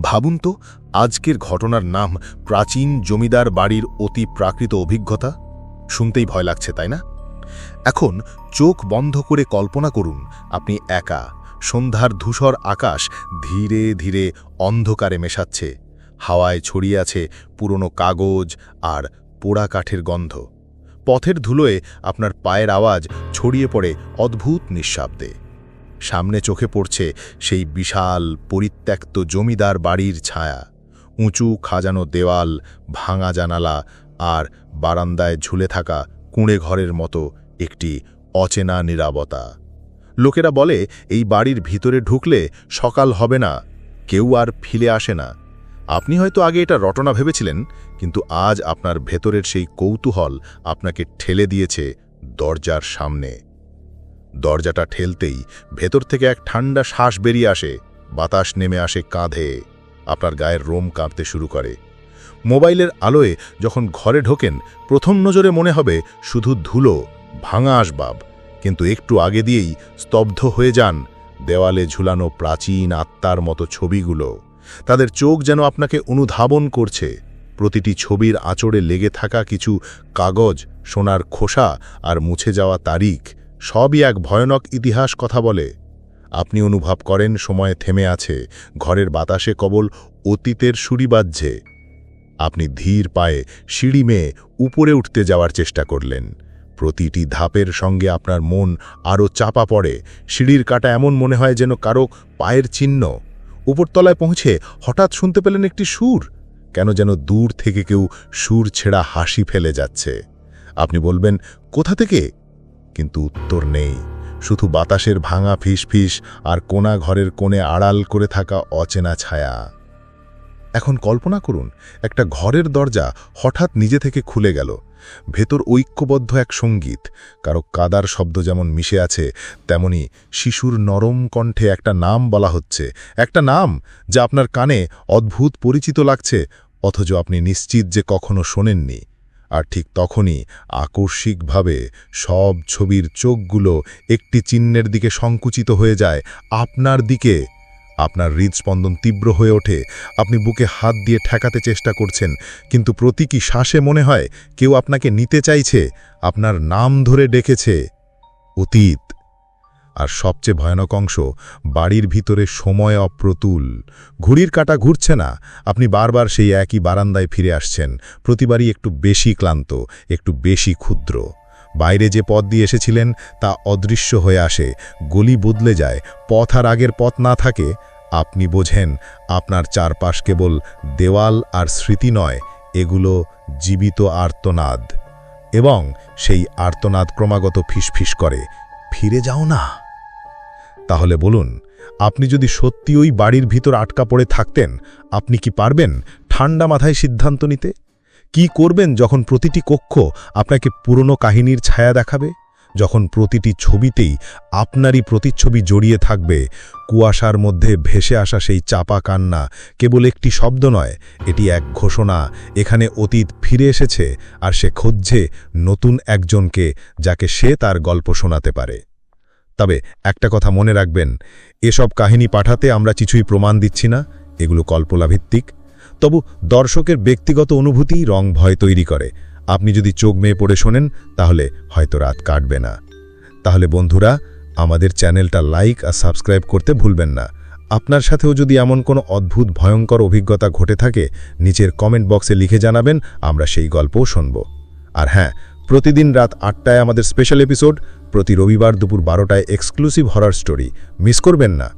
ভাবুন তো, আজকের ঘটনার নাম প্রাচীন জমিদার বাড়ির অতি প্রাকৃত অভিজ্ঞতা? শুনতেই ভয় লাগছে, তাই না? এখন চোখ বন্ধ করে কল্পনা করুন, আপনি একা, সন্ধ্যার ধূসর আকাশ ধীরে ধীরে অন্ধকারে মেশাচ্ছে, হাওয়ায় ছড়িয়ে আছে পুরনো কাগজ আর পোড়া কাঠের গন্ধ। পথের ধুলোয় আপনার পায়ের আওয়াজ ছড়িয়ে পড়ে অদ্ভুত নিঃশব্দে। সামনে চোখে পড়ছে সেই বিশাল পরিত্যক্ত জমিদার বাড়ির ছায়া। উঁচু খাজানো দেওয়াল, ভাঙা জানালা আর বারান্দায় ঝুলে থাকা কুঁড়ে ঘরের মতো একটি অচেনা নিরাবতা লোকেরা বলে, এই বাড়ির ভিতরে ঢুকলে সকাল হবে না, কেউ আর ফিরে আসে না। আপনি হয়তো আগে এটা রটনা ভেবেছিলেন, কিন্তু আজ আপনার ভেতরের সেই কৌতূহল আপনাকে ঠেলে দিয়েছে দরজার সামনে। দরজাটা ঠেলতেই ভেতর থেকে এক ঠান্ডা শ্বাস বেরিয়ে আসে। বাতাস নেমে আসে কাঁধে। আপনার গায়ের রোম কাঁপতে শুরু করে। মোবাইলের আলোয় যখন ঘরে ঢোকেন, প্রথম নজরে মনে হবে শুধু ধুলো, ভাঙা আসবাব। কিন্তু একটু আগে দিয়েই স্তব্ধ হয়ে যান দেওয়ালে ঝুলানো প্রাচীন আত্মার মতো ছবিগুলো। তাদের চোখ যেন আপনাকে অনুধাবন করছে। প্রতিটি ছবির আঁচড়ে লেগে থাকা কিছু কাগজ, সোনার খোসা আর মুছে যাওয়া তারিখ। সবই এক ভয়ানক ইতিহাস কথা বলে। আপনি অনুভব করেন সময় থেমে আছে, ঘরের বাতাসে কবল অতীতের সুরি বাজছে। আপনি ধীর পায়ে সিঁড়ি মেয়ে উপরে উঠতে যাওয়ার চেষ্টা করলেন। প্রতিটি ধাপের সঙ্গে আপনার মন আরও চাপা পড়ে। সিঁড়ির কাটা এমন মনে হয় যেন কারও পায়ের চিহ্ন। উপরতলায় পৌঁছে হঠাৎ শুনতে পেলেন একটি সুর। কেন যেন দূর থেকে কেউ সুর ছেঁড়া হাসি ফেলে যাচ্ছে। আপনি বলবেন, কোথা থেকে? কিন্তু উত্তর নেই। শুধু বাতাসের ভাঙা ফিসফিস আর কোনা ঘরের কোণে আড়াল করে থাকা অচেনা ছায়া। এখন কল্পনা করুন, একটা ঘরের দরজা হঠাৎ নিজে থেকে খুলে গেল। ভেতর ঐক্যবদ্ধ এক সংগীত। কারও কাদার শব্দ যেমন মিশে আছে, তেমনি শিশুর নরম কণ্ঠে একটা নাম বলা হচ্ছে। একটা নাম যা আপনার কানে অদ্ভুত পরিচিত লাগছে, অথচ আপনি নিশ্চিত যে কখনো শোনেননি। আর ঠিক তখনই আকস্মিকভাবে সব ছবির চোখগুলো একটি চিহ্নের দিকে সংকুচিত হয়ে যায় আপনার দিকে। আপনার হৃদস্পন্দন তীব্র হয়ে ওঠে। আপনি বুকে হাত দিয়ে ঠেকাতে চেষ্টা করছেন, কিন্তু প্রতীকী শ্বাসে মনে হয় কেউ আপনাকে নিতে চাইছে? আপনার নাম ধরে ডেকেছে, অতীত। আর সবচেয়ে ভয়ানক অংশ, বাড়ির ভিতরে সময় অপ্রতুল। ঘুড়ির কাটা ঘুরছে না, আপনি বারবার সেই একই বারান্দায় ফিরে আসছেন, প্রতিবারই একটু বেশি ক্লান্ত, একটু বেশি ক্ষুদ্র। বাইরে যে পথ দিয়ে এসেছিলেন, তা অদৃশ্য হয়ে আসে, গলি বদলে যায়, পথ আর আগের পথ না থাকে, আপনি বোঝেন, আপনার চারপাশ কেবল দেওয়াল আর স্মৃতি নয়, এগুলো জীবিত আর্তনাদ। এবং সেই আর্তনাদ ক্রমাগত ফিসফিস করে, ফিরে যাও না। তাহলে বলুন, আপনি যদি সত্যি ওই বাড়ির ভিতর আটকা পড়ে থাকতেন, আপনি কি পারবেন ঠান্ডা মাথায় সিদ্ধান্ত নিতে? কি করবেন যখন প্রতিটি কক্ষ আপনাকে পুরনো কাহিনীর ছায়া দেখাবে? যখন প্রতিটি ছবিতেই আপনারই প্রতিচ্ছবি জড়িয়ে থাকবে, কুয়াশার মধ্যে ভেসে আসা সেই চাপা কান্না কেবল একটি শব্দ নয়, এটি এক ঘোষণা, এখানে অতীত ফিরে এসেছে আর সে খুঁজছে নতুন একজনকে যাকে সে তার গল্প শোনাতে পারে। তবে একটা কথা মনে রাখবেন, এসব কাহিনী পাঠাতে আমরা কিছুই প্রমাণ দিচ্ছি না, এগুলো কল্পলাভিত্তিক তবু দর্শকের ব্যক্তিগত অনুভূতি রং ভয় তৈরি করে। আপনি যদি চোখ মেয়ে পড়ে শোনেন, তাহলে হয়তো রাত কাটবে না। তাহলে বন্ধুরা, আমাদের চ্যানেলটা লাইক আর সাবস্ক্রাইব করতে ভুলবেন না। আপনার সাথেও যদি এমন কোনো অদ্ভুত, ভয়ঙ্কর অভিজ্ঞতা ঘটে থাকে, নিচের কমেন্ট বক্সে লিখে জানাবেন, আমরা সেই গল্পও শুনব। আর হ্যাঁ প্রতিদিন রাত আটটায় আমাদের স্পেশাল এপিসোড প্রতি রবিবার দুপুর বারোটায় এক্সক্লুসিভ হরার স্টোরি মিস করবেন না।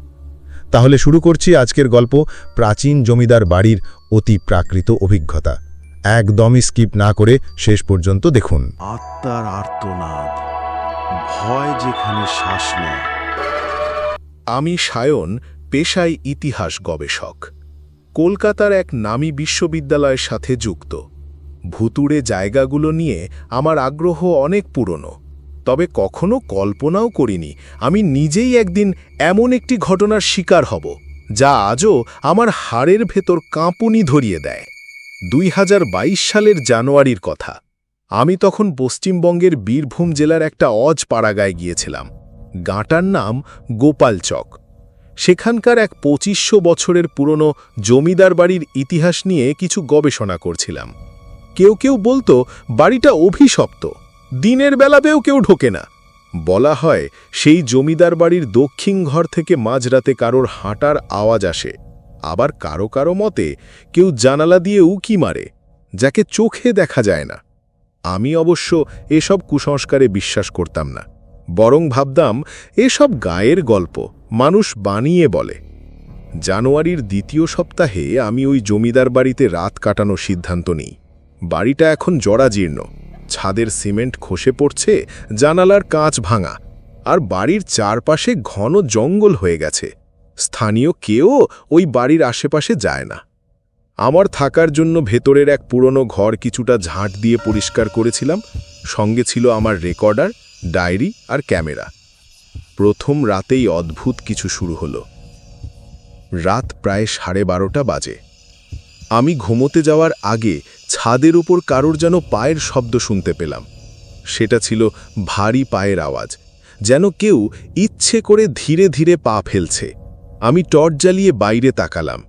তাহলে শুরু করছি আজকের গল্প, প্রাচীন জমিদার বাড়ির অতি প্রাকৃত অভিজ্ঞতা। একদমই স্কিপ না করে শেষ পর্যন্ত দেখুন। আত্মার আর্তনাদ, ভয় যেখানে শ্বাস আমি সায়ন, পেশায় ইতিহাস গবেষক। কলকাতার এক নামী বিশ্ববিদ্যালয়ের সাথে যুক্ত। ভুতুড়ে জায়গাগুলো নিয়ে আমার আগ্রহ অনেক পুরনো। তবে কখনো কল্পনাও করিনি আমি নিজেই একদিন এমন একটি ঘটনার শিকার হব, যা আজও আমার হাড়ের ভেতর কাঁপুনি ধরিয়ে দেয়। দুই হাজার বাইশ সালের জানুয়ারির কথা। আমি তখন পশ্চিমবঙ্গের বীরভূম জেলার একটা অজ পাড়াগায় গিয়েছিলাম। গাঁটার নাম গোপালচক সেখানকার এক পঁচিশশো বছরের পুরনো জমিদার বাড়ির ইতিহাস নিয়ে কিছু গবেষণা করছিলাম। কেউ কেউ বলতো, বাড়িটা অভিশপ্ত। দিনের বেলাতেও কেউ ঢোকে না। বলা হয়, সেই জমিদার বাড়ির দক্ষিণ ঘর থেকে মাঝরাতে কারোর হাঁটার আওয়াজ আসে। আবার কারও কারও মতে, কেউ জানালা দিয়ে উকি মারে, যাকে চোখে দেখা যায় না। আমি অবশ্য এসব কুসংস্কারে বিশ্বাস করতাম না। বরং ভাবতাম, এসব গায়ের গল্প, মানুষ বানিয়ে বলে। জানুয়ারির দ্বিতীয় সপ্তাহে আমি ওই জমিদার বাড়িতে রাত কাটানোর সিদ্ধান্ত নিই। বাড়িটা এখন জরাজীর্ণ। ছাদের সিমেন্ট খসে পড়ছে, জানালার কাঁচ ভাঙা, আর বাড়ির চারপাশে ঘন জঙ্গল হয়ে গেছে। স্থানীয় কেউ ওই বাড়ির আশেপাশে যায় না। আমার থাকার জন্য ভেতরের এক পুরনো ঘর কিছুটা ঝাঁট দিয়ে পরিষ্কার করেছিলাম। সঙ্গে ছিল আমার রেকর্ডার, ডায়েরি আর ক্যামেরা। প্রথম রাতেই অদ্ভুত কিছু শুরু হলো। রাত প্রায় সাড়ে বারোটা বাজে। আমি ঘুমোতে যাওয়ার আগে ছাদের উপর কারোর যেন পায়ের শব্দ শুনতে পেলাম। সেটা ছিল ভারী পায়ের আওয়াজ, যেন কেউ ইচ্ছে করে ধীরে ধীরে পা ফেলছে। আমি টর্চ জ্বালিয়ে বাইরে তাকালাম।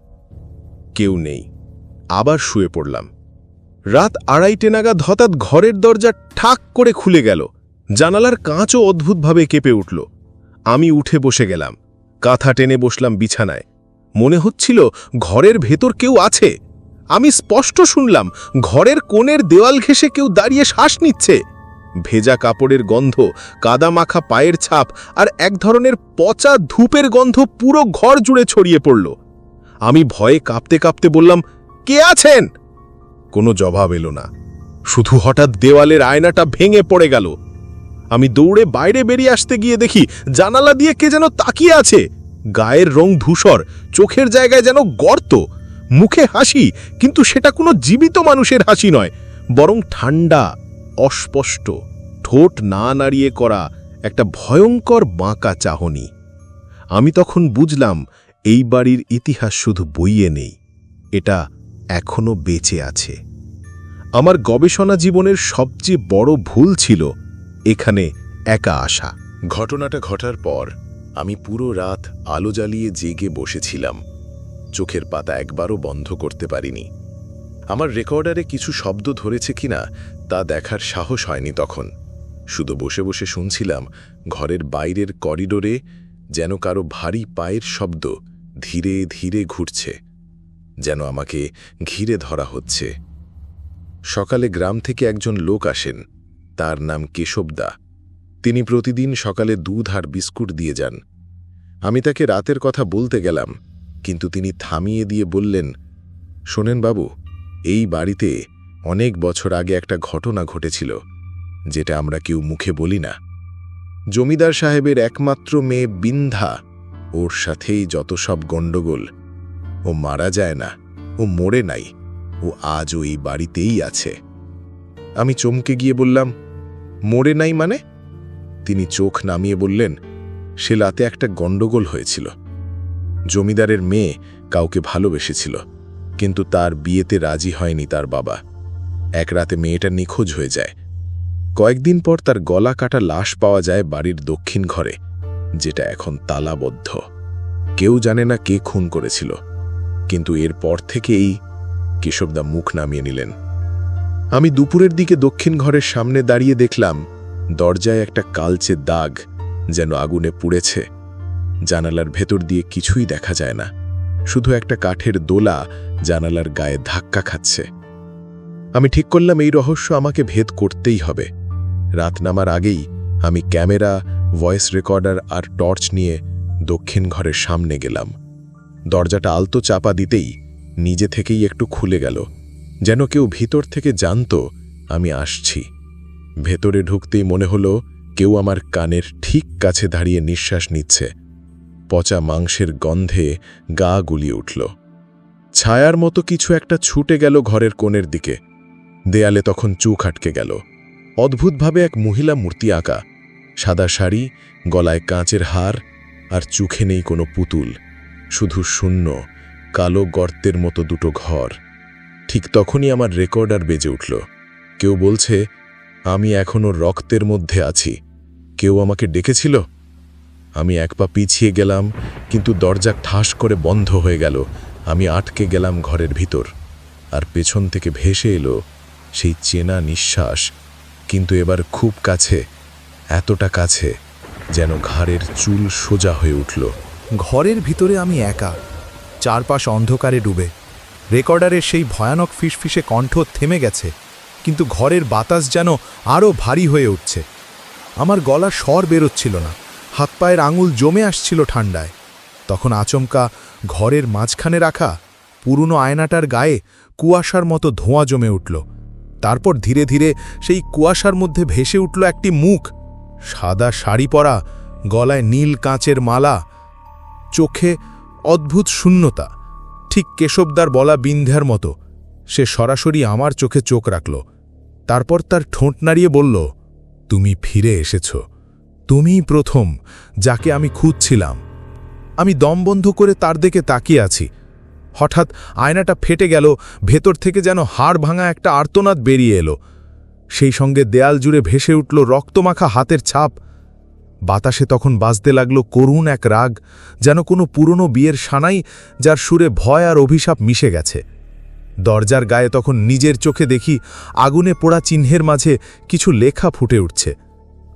কেউ নেই। আবার শুয়ে পড়লাম। রাত আড়াইটে নাগাদ হঠাৎ ঘরের দরজা ঠাক করে খুলে গেল। জানালার কাঁচও অদ্ভুতভাবে কেঁপে উঠল। আমি উঠে বসে গেলাম। কাঁথা টেনে বসলাম বিছানায়। মনে হচ্ছিল ঘরের ভেতর কেউ আছে। আমি স্পষ্ট শুনলাম, ঘরের কোণের দেওয়াল ঘেঁষে কেউ দাঁড়িয়ে শ্বাস নিচ্ছে। ভেজা কাপড়ের গন্ধ, কাদা মাখা পায়ের ছাপ আর এক ধরনের পচা ধূপের গন্ধ পুরো ঘর জুড়ে ছড়িয়ে পড়ল। আমি ভয়ে কাঁপতে কাঁপতে বললাম, কে আছেন? কোনো জবাব এলো না। শুধু হঠাৎ দেওয়ালের আয়নাটা ভেঙে পড়ে গেল। আমি দৌড়ে বাইরে বেরিয়ে আসতে গিয়ে দেখি, জানালা দিয়ে কে যেন তাকিয়ে আছে। গায়ের রং ধূসর, চোখের জায়গায় যেন গর্ত। মুখে হাসি, কিন্তু সেটা কোনো জীবিত মানুষের হাসি নয়, বরং ঠান্ডা অস্পষ্ট, ঠোঁট না নাড়িয়ে করা একটা ভয়ঙ্কর বাঁকা চাহনি। আমি তখন বুঝলাম, এই বাড়ির ইতিহাস শুধু বইয়ে নেই, এটা এখনও বেঁচে আছে। আমার গবেষণা জীবনের সবচেয়ে বড় ভুল ছিল, এখানে একা আসা। ঘটনাটা ঘটার পর, আমি পুরো রাত আলো জ্বালিয়ে জেগে বসেছিলাম। চোখের পাতা একবারও বন্ধ করতে পারিনি। আমার রেকর্ডারে কিছু শব্দ ধরেছে কিনা তা দেখার সাহস হয়নি তখন। শুধু বসে বসে শুনছিলাম ঘরের বাইরের করিডোরে যেন কারও ভারী পায়ের শব্দ ধীরে ধীরে ঘুরছে, যেন আমাকে ঘিরে ধরা হচ্ছে। সকালে গ্রাম থেকে একজন লোক আসেন, তার নাম কেশবদা। তিনি প্রতিদিন সকালে দুধ আর বিস্কুট দিয়ে যান। আমি তাকে রাতের কথা বলতে গেলাম কিন্তু তিনি থামিয়ে দিয়ে বললেন, শোনেন বাবু, এই বাড়িতে অনেক বছর আগে একটা ঘটনা ঘটেছিল, যেটা আমরা কেউ মুখে বলি না। জমিদার সাহেবের একমাত্র মেয়ে বিন্ধা, ওর সাথেই যত সব গণ্ডগোল, ও মারা যায় না, ও মরে নাই, ও আজও এই বাড়িতেই আছে। আমি চমকে গিয়ে বললাম, মরে নাই মানে? তিনি চোখ নামিয়ে বললেন, সে লাতে একটা গণ্ডগোল হয়েছিল। জমিদারের মেয়ে কাউকে ভালোবেসেছিল, কিন্তু তার বিয়েতে রাজি হয়নি তার বাবা। এক রাতে মেয়েটা নিখোঁজ হয়ে যায়। কয়েকদিন পর তার গলা কাটা লাশ পাওয়া যায় বাড়ির দক্ষিণ ঘরে, যেটা এখন তালাবদ্ধ। কেউ জানে না কে খুন করেছিল, কিন্তু এরপর থেকেই কেশবদা মুখ নামিয়ে নিলেন। আমি দুপুরের দিকে দক্ষিণ ঘরের সামনে দাঁড়িয়ে দেখলাম, দরজায় একটা কালচে দাগ যেন আগুনে পুড়েছে। জানালার ভেতর দিয়ে কিছুই দেখা যায় না। শুধু একটা কাঠের দোলা জানালার গায়ে ধাক্কা খাচ্ছে। আমি ঠিক করলাম এই রহস্য আমাকে ভেদ করতেই হবে। রাত নামার আগেই আমি ক্যামেরা, ভয়েস রেকর্ডার আর টর্চ নিয়ে দক্ষিণ ঘরের সামনে গেলাম। দরজাটা আলতো চাপা দিতেই নিজে থেকেই একটু খুলে গেল। যেন কেউ ভিতর থেকে জানত আমি আসছি। ভেতরে ঢুকতেই মনে হলো কেউ আমার কানের ঠিক কাছে দাঁড়িয়ে নিঃশ্বাস নিচ্ছে। পচা মাংসের গন্ধে গা গুলিয়ে উঠল। ছায়ার মতো কিছু একটা ছুটে গেল ঘরের কোণের দিকে। দেয়ালে তখন চুখ আটকে গেল। অদ্ভুতভাবে এক মহিলা মূর্তি আঁকা। সাদা শাড়ি, গলায় কাঁচের হার আর চোখে নেই কোনো পুতুল। শুধু শূন্য, কালো গর্তের মতো দুটো ঘর। ঠিক তখনই আমার রেকর্ডার বেজে উঠল। কেউ বলছে, আমি এখনও রক্তের মধ্যে আছি। কেউ আমাকে ডেকেছিল? আমি এক পা পিছিয়ে গেলাম, কিন্তু দরজা ঠাস করে বন্ধ হয়ে গেল। আমি আটকে গেলাম ঘরের ভিতর। আর পেছন থেকে ভেসে এলো সেই চেনা নিঃশ্বাস। কিন্তু এবার খুব কাছে, এতটা কাছে, যেন ঘাড়ের চুল সোজা হয়ে উঠল। ঘরের ভিতরে আমি একা, চারপাশ অন্ধকারে ডুবে। রেকর্ডারের সেই ভয়ানক ফিসফিসে কণ্ঠ থেমে গেছে, কিন্তু ঘরের বাতাস যেন আরও ভারী হয়ে উঠছে। আমার গলা স্বর বেরোচ্ছিল না। হাত পায়ের আঙুল জমে আসছিল ঠান্ডায় তখন আচমকা ঘরের মাঝখানে রাখা পুরনো আয়নাটার গায়ে কুয়াশার মতো ধোঁয়া জমে উঠল। তারপর ধীরে ধীরে সেই কুয়াশার মধ্যে ভেসে উঠল একটি মুখ। সাদা শাড়ি পরা, গলায় নীল কাঁচের মালা, চোখে অদ্ভুত শূন্যতা, ঠিক কেশবদার বলা বিন্ধ্যার মতো। সে সরাসরি আমার চোখে চোখ রাখল। তারপর তার ঠোঁট নাড়িয়ে বলল, তুমি ফিরে এসেছ। তুমিই প্রথম যাকে আমি খুঁজছিলাম। আমি দম বন্ধ করে তার দিকে তাকিয়ে আছি। হঠাৎ আয়নাটা ফেটে গেল, ভেতর থেকে যেন হাড় ভাঙা একটা আর্তনাদ বেরিয়ে এলো। সেই সঙ্গে দেয়াল জুড়ে ভেসে উঠল রক্তমাখা হাতের ছাপ। বাতাসে তখন বাজতে লাগল করুণ এক রাগ, যেন কোনো পুরনো বিয়ের সানাই যার সুরে ভয় আর অভিশাপ মিশে গেছে। দরজার গায়ে তখন নিজের চোখে দেখি আগুনে পোড়া চিহ্নের মাঝে কিছু লেখা ফুটে উঠছে।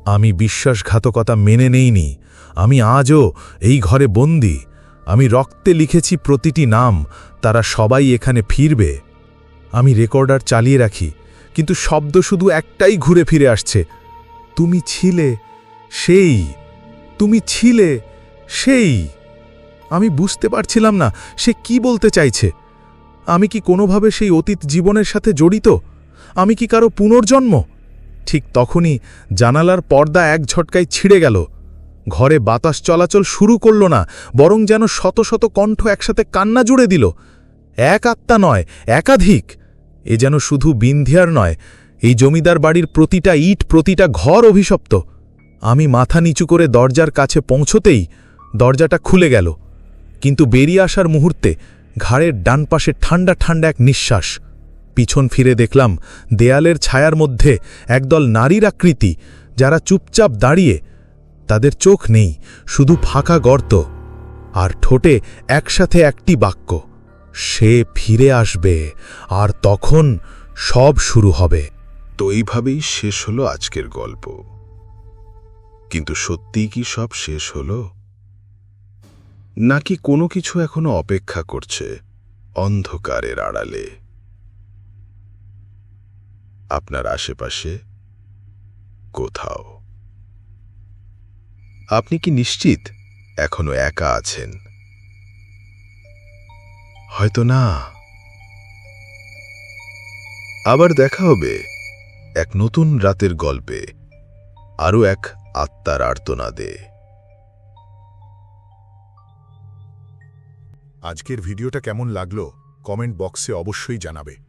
আমি বিশ্বাসঘাতকতা মেনে নেইনি। আমি আজও এই ঘরে বন্দি। আমি রক্তে লিখেছি প্রতিটি নাম। তারা সবাই এখানে ফিরবে। আমি রেকর্ডার চালিয়ে রাখি। কিন্তু শব্দ শুধু একটাই ঘুরে ফিরে আসছে। তুমি ছিলে সেই। তুমি ছিলে সেই। আমি বুঝতে পারছিলাম না, সে কি বলতে চাইছে? আমি কি কোনোভাবে সেই অতীত জীবনের সাথে জড়িত? আমি কি কারও পুনর্জন্ম? ঠিক তখনই জানালার পর্দা এক ঝটকায় ছিঁড়ে গেল। ঘরে বাতাস চলাচল শুরু করল না, বরং যেন শত শত কণ্ঠ একসাথে কান্না জুড়ে দিল। এক আত্মা নয়, একাধিক। এ যেন শুধু বিন্ধিয়ার নয়, এই জমিদার বাড়ির প্রতিটা ইট, প্রতিটা ঘর অভিশপ্ত। আমি মাথা নিচু করে দরজার কাছে পৌঁছতেই দরজাটা খুলে গেল। কিন্তু বেরিয়ে আসার মুহূর্তে ঘাড়ের ডান পাশে ঠান্ডা ঠান্ডা এক নিঃশ্বাস। পিছন ফিরে দেখলাম দেয়ালের ছায়ার মধ্যে একদল নারীর আকৃতি, যারা চুপচাপ দাঁড়িয়ে, তাদের চোখ নেই, শুধু ফাঁকা গর্ত আর ঠোঁটে একসাথে একটি বাক্য, সে ফিরে আসবে আর তখন সব শুরু হবে। তো এইভাবেই শেষ হলো আজকের গল্প। কিন্তু সত্যিই কি সব শেষ হলো? নাকি কোনো কিছু এখনও অপেক্ষা করছে অন্ধকারের আড়ালে? আপনার আশেপাশে কোথাও। আপনি কি নিশ্চিত এখনও একা আছেন? হয়তো না। আবার দেখা হবে এক নতুন রাতের গল্পে, আরও এক আত্মার আর্তনাদে। আজকের ভিডিওটা কেমন লাগল, কমেন্ট বক্সে অবশ্যই জানাবে।